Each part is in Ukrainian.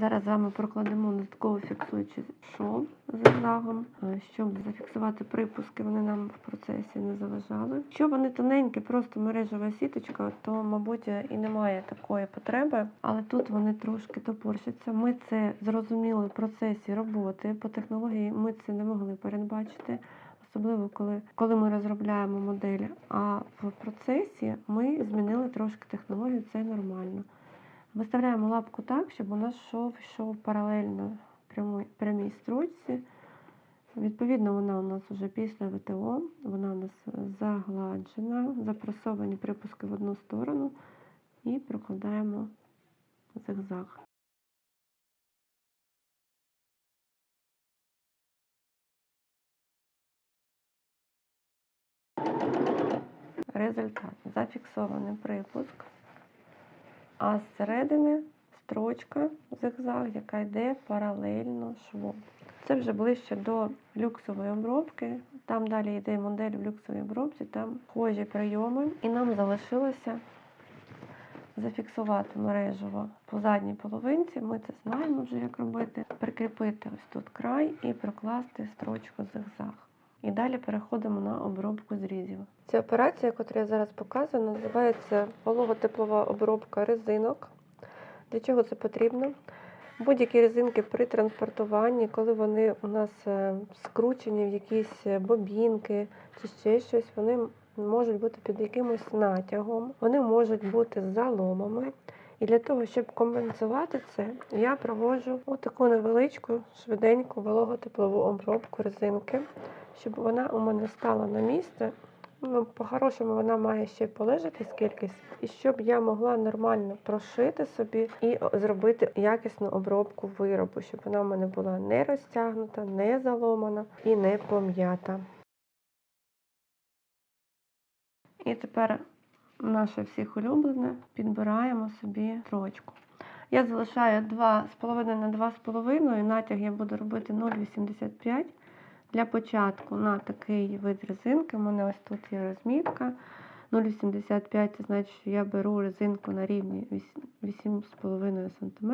Зараз з вами прокладемо додатково фіксуючий шов зигзагом, щоб зафіксувати припуски, вони нам в процесі не заважали. Якщо вони тоненькі, просто мережева сіточка, то, мабуть, і немає такої потреби, але тут вони трошки топорщаться. Ми це зрозуміли в процесі роботи по технології, ми це не могли передбачити. Особливо коли, коли ми розробляємо модель, а в процесі ми змінили трошки технологію, це нормально. Виставляємо лапку так, щоб у нас шов йшов паралельно прямой, прямій строчці. Відповідно, вона у нас вже після ВТО, вона у нас загладжена, запресовані припуски в одну сторону і прокладаємо зигзаг. Результат. Зафіксований припуск, а зсередини строчка зигзаг, яка йде паралельно шву. Це вже ближче до люксової обробки. Там далі йде модель в люксовій обробці, там схожі прийоми. І нам залишилося зафіксувати мережево по задній половинці. Ми це знаємо вже, як робити. Прикріпити ось тут край і прокласти строчку зигзаг. І далі переходимо на обробку зрізів. Ця операція, яку я зараз показую, називається вологотеплова обробка резинок. Для чого це потрібно? Будь-які резинки при транспортуванні, коли вони у нас е, скручені в якісь е, бобінки чи ще щось, вони можуть бути під якимось натягом, вони можуть бути заломами. І для того, щоб компенсувати це, я проводжу таку невеличку, швиденьку вологотеплову обробку резинки, щоб вона у мене стала на місце. Ну, по-хорошому вона має ще полежати скількись, і щоб я могла нормально прошити собі і зробити якісну обробку виробу, щоб вона в мене була не розтягнута, не заломана і не пом'ята. І тепер наше всіх улюблене підбираємо собі строчку. Я залишаю 2,5 на 2,5, натяг я буду робити 0,85. Для початку на такий вид резинки, у мене ось тут є розмітка. 0,85 це значить, що я беру резинку на рівні 8,5 см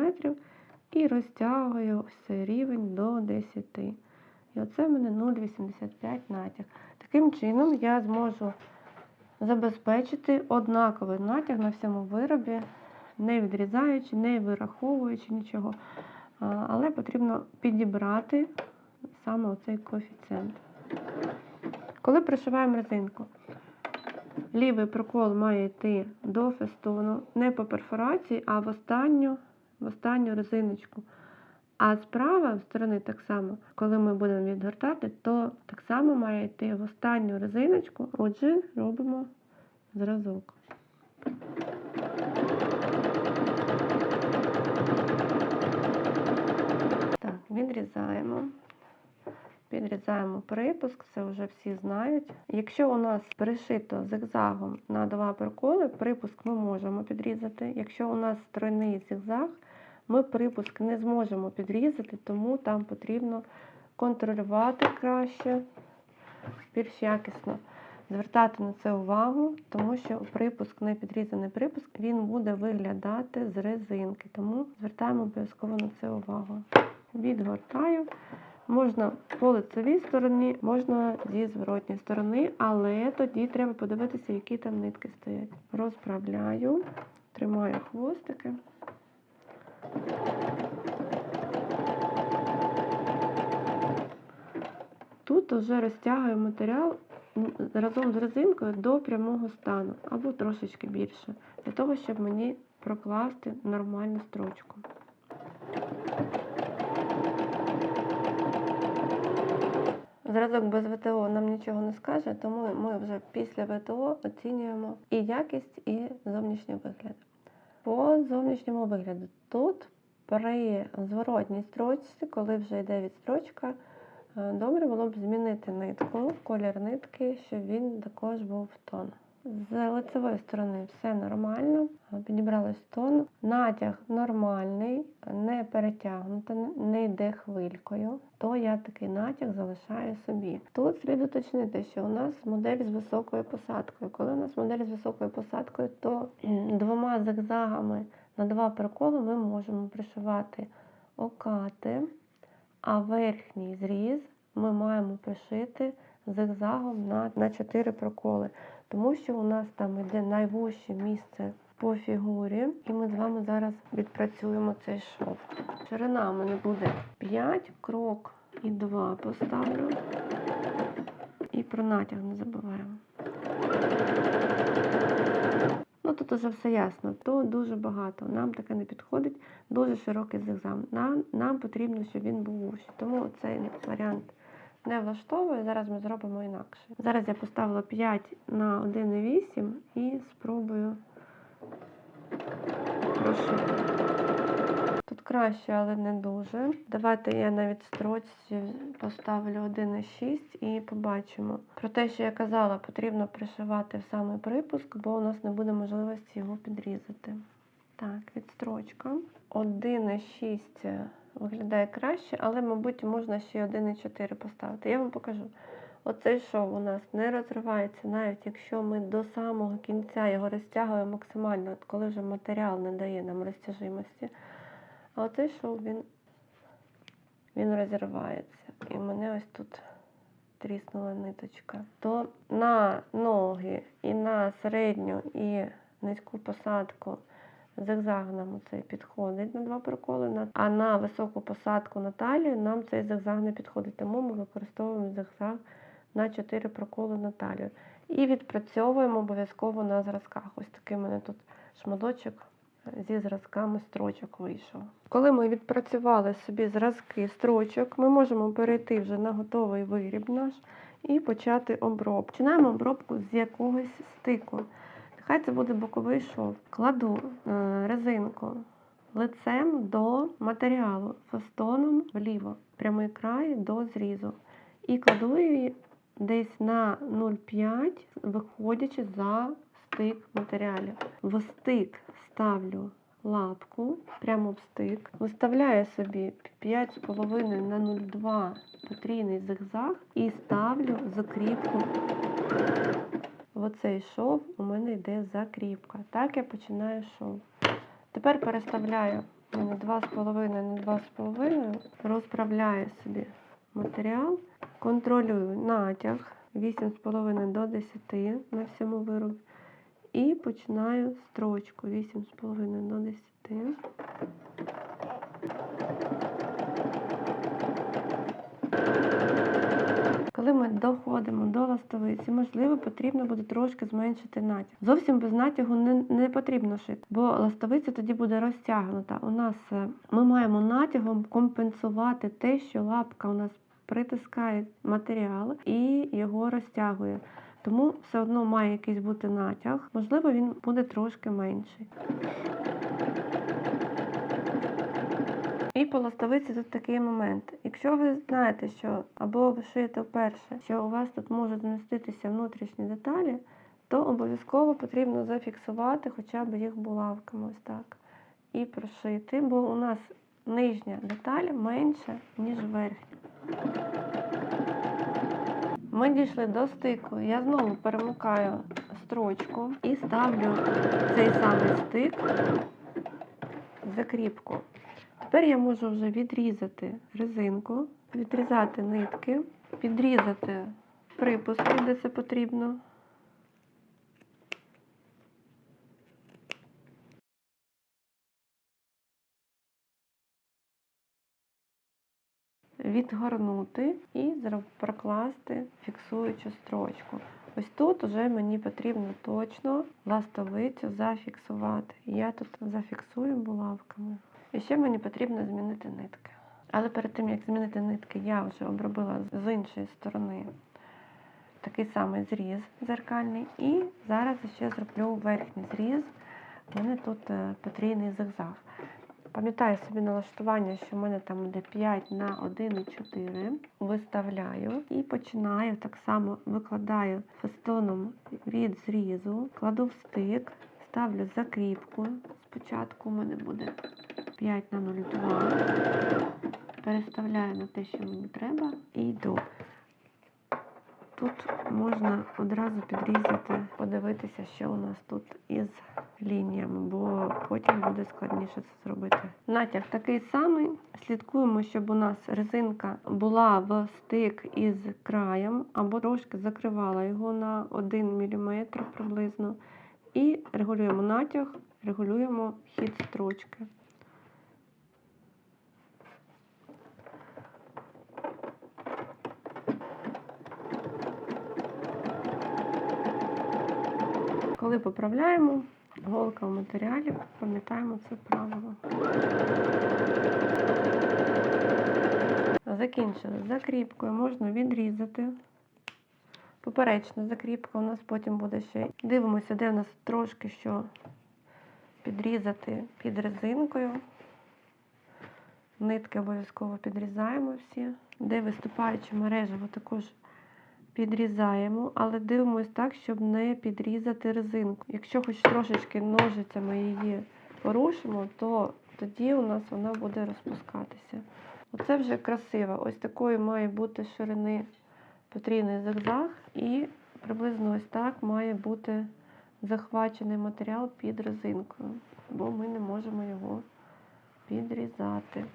і розтягую ось цей рівень до 10 І оце в мене 0,85 натяг. Таким чином я зможу забезпечити однаковий натяг на всьому виробі, не відрізаючи, не вираховуючи нічого. Але потрібно підібрати саме оцей коефіцієнт. Коли пришиваємо резинку, лівий прокол має йти до фестону, не по перфорації, а в останню, в останню резиночку. А справа сторони так само, коли ми будемо відгортати, то так само має йти в останню резиночку. Отже, робимо зразок. Так, відрізаємо. Підрізаємо припуск, це вже всі знають. Якщо у нас пришито зигзагом на два приколи, припуск ми можемо підрізати. Якщо у нас тройний зигзаг, ми припуск не зможемо підрізати, тому там потрібно контролювати краще, більш якісно звертати на це увагу, тому що припуск, не підрізаний припуск, він буде виглядати з резинки. Тому звертаємо обов'язково на це увагу. Відгортаю. Можна по лицевій стороні, можна зі зворотньої сторони, але тоді треба подивитися, які там нитки стоять. Розправляю, тримаю хвостики. Тут вже розтягую матеріал разом з резинкою до прямого стану, або трошечки більше, для того, щоб мені прокласти нормальну строчку. Зразок без ВТО нам нічого не скаже, тому ми вже після ВТО оцінюємо і якість, і зовнішній вигляд. По зовнішньому вигляду тут при зворотній строчці, коли вже йде відстрочка, е, добре було б змінити нитку, колір нитки, щоб він також був в тон. З лицевої сторони все нормально, підібралось тон. Натяг нормальний, не перетягнуто, не йде хвилькою, то я такий натяг залишаю собі. Тут слід уточнити, що у нас модель з високою посадкою. Коли у нас модель з високою посадкою, то двома зигзагами на два приколи ми можемо пришивати окати, а верхній зріз ми маємо пришити зигзагом на, на 4 проколи, тому що у нас там йде найвужче місце по фігурі, і ми з вами зараз відпрацюємо цей шов. Ширина у мене буде 5, крок і 2 поставлю. І про натяг не забуваємо. Ну тут уже все ясно, то дуже багато. Нам таке не підходить, дуже широкий зигзаг. Нам, нам потрібно, щоб він був вущий. Тому цей варіант не влаштовує. Зараз ми зробимо інакше. Зараз я поставила 5 на 1,8 і спробую прошити. Тут краще, але не дуже. Давайте я навіть строчці поставлю 1,6 і побачимо. Про те, що я казала, потрібно пришивати в самий припуск, бо у нас не буде можливості його підрізати. Так, відстрочка. 1,6 виглядає краще, але, мабуть, можна ще 1,4 поставити. Я вам покажу. Оцей шов у нас не розривається, навіть якщо ми до самого кінця його розтягуємо максимально, коли вже матеріал не дає нам розтяжимості. А оцей шов він, він розірвається. І мене ось тут тріснула ниточка. То на ноги і на середню і низьку посадку зигзаг цей підходить на два проколи, а на високу посадку на талію нам цей зигзаг не підходить, тому ми використовуємо зигзаг на 4 проколи на талію. І відпрацьовуємо обов'язково на зразках. Ось такий у мене тут шматочок зі зразками строчок вийшов. Коли ми відпрацювали собі зразки строчок, ми можемо перейти вже на готовий виріб наш і почати обробку. Починаємо обробку з якогось стику. Нехай це буде боковий шов. Кладу е, резинку лицем до матеріалу, фастоном вліво, прямий край до зрізу. І кладу її десь на 0,5, виходячи за стик матеріалів. В стик ставлю лапку, прямо в стик, виставляю собі 5,5 на 0,2 потрійний зигзаг і ставлю закріпку. В оцей шов у мене йде закріпка. Так я починаю шов. Тепер переставляю мене 2,5 на 2,5, розправляю собі матеріал, контролюю натяг 8,5 до 10 на всьому виробі. І починаю строчку 8,5 до 10. Коли ми доходимо до ластовиці, можливо, потрібно буде трошки зменшити натяг. Зовсім без натягу не, не потрібно шити, бо ластовиця тоді буде розтягнута. У нас е, ми маємо натягом компенсувати те, що лапка у нас притискає матеріал і його розтягує. Тому все одно має якийсь бути натяг, можливо, він буде трошки менший. І по тут такий момент. Якщо ви знаєте, що або ви шиєте вперше, що у вас тут можуть зміститися внутрішні деталі, то обов'язково потрібно зафіксувати хоча б їх булавками ось так. І прошити, бо у нас нижня деталь менша, ніж верхня. Ми дійшли до стику. Я знову перемикаю строчку і ставлю цей самий стик в закріпку. Тепер я можу вже відрізати резинку, відрізати нитки, підрізати припуски, де це потрібно. Відгорнути і прокласти фіксуючу строчку. Ось тут вже мені потрібно точно ластовицю зафіксувати. Я тут зафіксую булавками. І ще мені потрібно змінити нитки. Але перед тим, як змінити нитки, я вже обробила з іншої сторони такий самий зріз зеркальний. І зараз ще зроблю верхній зріз. У мене тут е, потрійний зигзаг. Пам'ятаю собі налаштування, що в мене там йде 5 на 1,4. Виставляю і починаю так само викладаю фестоном від зрізу, кладу в стик, ставлю закріпку. Спочатку у мене буде 5 на 0,2. Переставляю на те, що мені треба, і йду. Тут можна одразу підрізати, подивитися, що у нас тут із лініями, бо потім буде складніше це зробити. Натяг такий самий. Слідкуємо, щоб у нас резинка була в стик із краєм, або трошки закривала його на 1 мм приблизно. І регулюємо натяг, регулюємо хід строчки. Коли поправляємо, голка в матеріалі, пам'ятаємо це правило. Закінчили. Закріпкою можна відрізати. Поперечна закріпка у нас потім буде ще. Дивимося, де у нас трошки що підрізати під резинкою. Нитки обов'язково підрізаємо всі. Де виступаюче мережево також підрізаємо, але дивимось так, щоб не підрізати резинку. Якщо хоч трошечки ножицями її порушимо, то тоді у нас вона буде розпускатися. Оце вже красиво. Ось такої має бути ширини потрійний зигзаг, і приблизно ось так має бути захвачений матеріал під резинкою, бо ми не можемо його підрізати.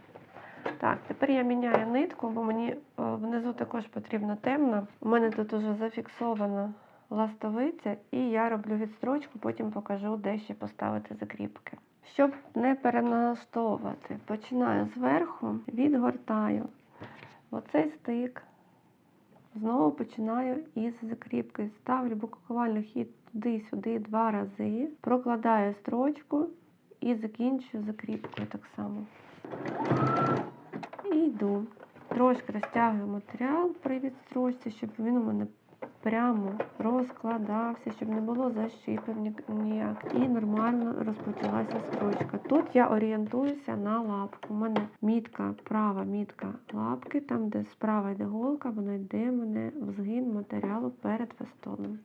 Так, тепер я міняю нитку, бо мені е, внизу також потрібна темна. У мене тут уже зафіксована ластовиця, і я роблю відстрочку, потім покажу, де ще поставити закріпки. Щоб не переналаштовувати, починаю зверху, відгортаю оцей стик. Знову починаю із закріпки. Ставлю блокувальний хід туди-сюди два рази, прокладаю строчку і закінчую закріпкою так само. І йду. Трошки розтягую матеріал при відстрочці, щоб він у мене прямо розкладався, щоб не було защипів ні- ніяк. І нормально розпочалася строчка. Тут я орієнтуюся на лапку. У мене мітка, права мітка лапки, там, де справа йде голка, вона йде мене в згин матеріалу перед фестоном.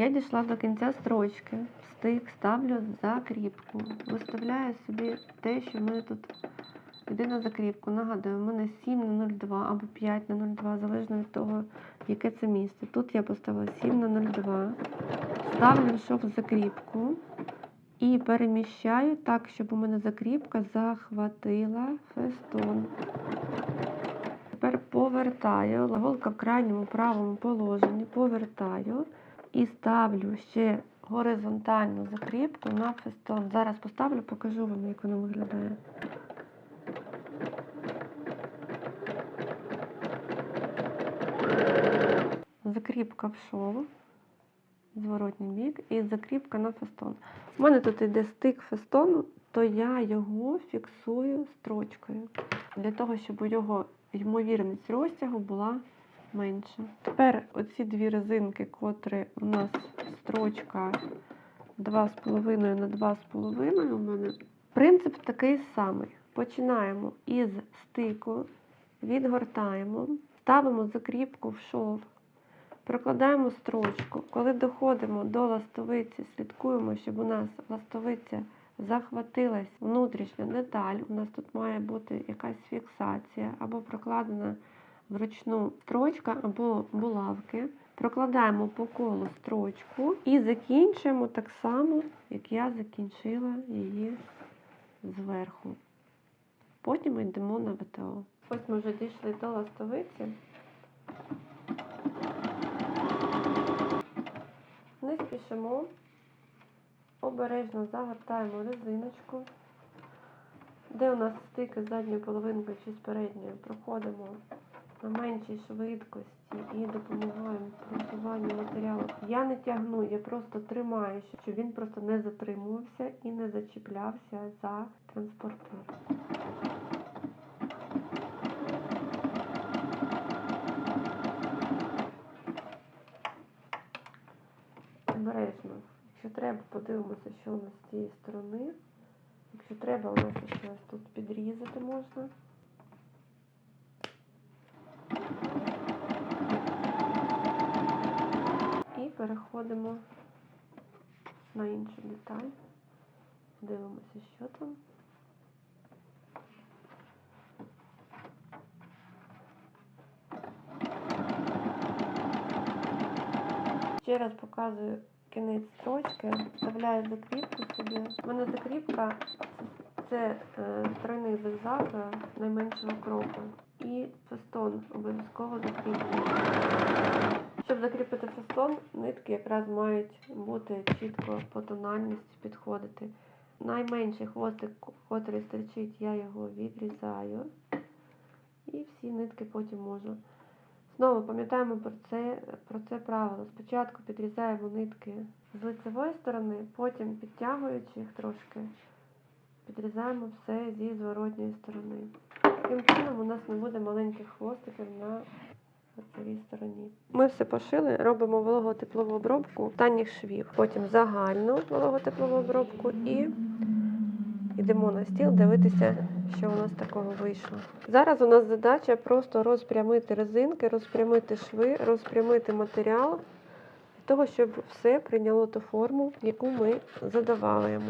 Я дійшла до кінця строчки. Стик ставлю закріпку. Виставляю собі те, що в тут йде на закріпку. Нагадую, у мене 7 на 02 або 5 на 02, залежно від того, яке це місце. Тут я поставила 7 на 02. Ставлю шов закріпку і переміщаю так, щоб у мене закріпка захватила фестон. Тепер повертаю, голка в крайньому правому положенні, повертаю і ставлю ще горизонтальну закріпку на фестон. Зараз поставлю, покажу вам, як воно виглядає. Закріпка в шов, зворотній бік і закріпка на фестон. У мене тут йде стик фестону, то я його фіксую строчкою. Для того, щоб його ймовірність розтягу була менше. Тепер оці дві резинки, котрі у нас строчка 2,5 на 2,5 у мене. Принцип такий самий. Починаємо із стику, відгортаємо, ставимо закріпку в шов, прокладаємо строчку. Коли доходимо до ластовиці, слідкуємо, щоб у нас ластовиця захватилась внутрішня деталь. У нас тут має бути якась фіксація або прокладена вручну строчка або булавки. Прокладаємо по колу строчку і закінчуємо так само, як я закінчила її зверху. Потім йдемо на ВТО. Ось ми вже дійшли до ластовиці. Не спішимо, обережно загортаємо резиночку. Де у нас стики з задньою половинкою чи з передньою, проходимо на меншій швидкості і допомагаємо в просуванні матеріалу. Я не тягну, я просто тримаю, щоб він просто не затримувався і не зачіплявся за транспортер. Обережно. Якщо треба, подивимося, що у нас з цієї сторони. Якщо треба, у нас ще ось тут підрізати можна. І переходимо на іншу деталь. Дивимося, що там. Ще раз показую кінець строчки, вставляю закріпку собі. У мене закріпка це е, тройний зигзаг найменшого кроку. І фестон обов'язково закріплюю. Щоб закріпити фестон, нитки якраз мають бути чітко по тональності підходити. Найменший хвостик, котрий стерчить, я його відрізаю. І всі нитки потім можу. Знову пам'ятаємо про це, про це правило. Спочатку підрізаємо нитки з лицевої сторони, потім підтягуючи їх трошки, підрізаємо все зі зворотньої сторони. Таким чином у нас не буде маленьких хвостиків на лицевій стороні. Ми все пошили, робимо вологотеплову обробку останніх швів, потім загальну вологотеплову обробку і йдемо на стіл дивитися, що у нас такого вийшло. Зараз у нас задача просто розпрямити резинки, розпрямити шви, розпрямити матеріал для того, щоб все прийняло ту форму, яку ми задавали.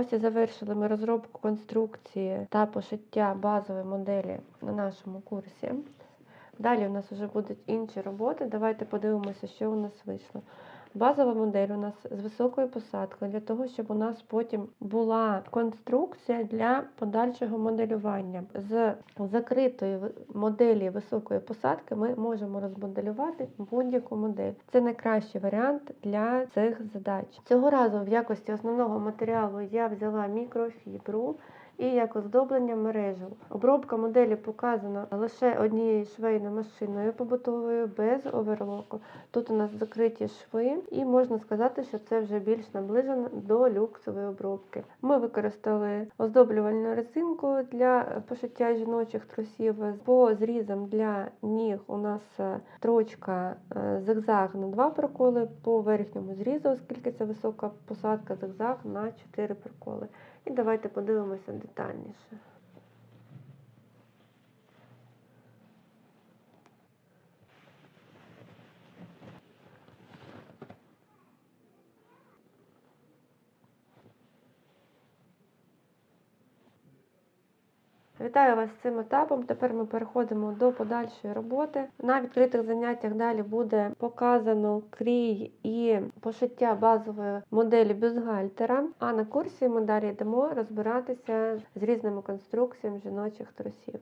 Ось і завершили ми розробку конструкції та пошиття базової моделі на нашому курсі. Далі у нас вже будуть інші роботи. Давайте подивимося, що у нас вийшло. Базова модель у нас з високою посадкою, для того, щоб у нас потім була конструкція для подальшого моделювання. З закритої моделі високої посадки ми можемо розмоделювати будь-яку модель. Це найкращий варіант для цих задач. Цього разу в якості основного матеріалу я взяла мікрофібру і як оздоблення мережу. Обробка моделі показана лише однією швейною машиною побутовою без оверлоку. Тут у нас закриті шви, і можна сказати, що це вже більш наближено до люксової обробки. Ми використали оздоблювальну резинку для пошиття жіночих трусів. По зрізам для ніг у нас е, строчка е, зигзаг на два проколи, по верхньому зрізу, оскільки це висока посадка, зигзаг на 4 проколи. І давайте подивимося детальніше. Вітаю вас з цим етапом. Тепер ми переходимо до подальшої роботи. На відкритих заняттях далі буде показано крій і пошиття базової моделі бюстгальтера. А на курсі ми далі йдемо розбиратися з різними конструкціями жіночих трусів.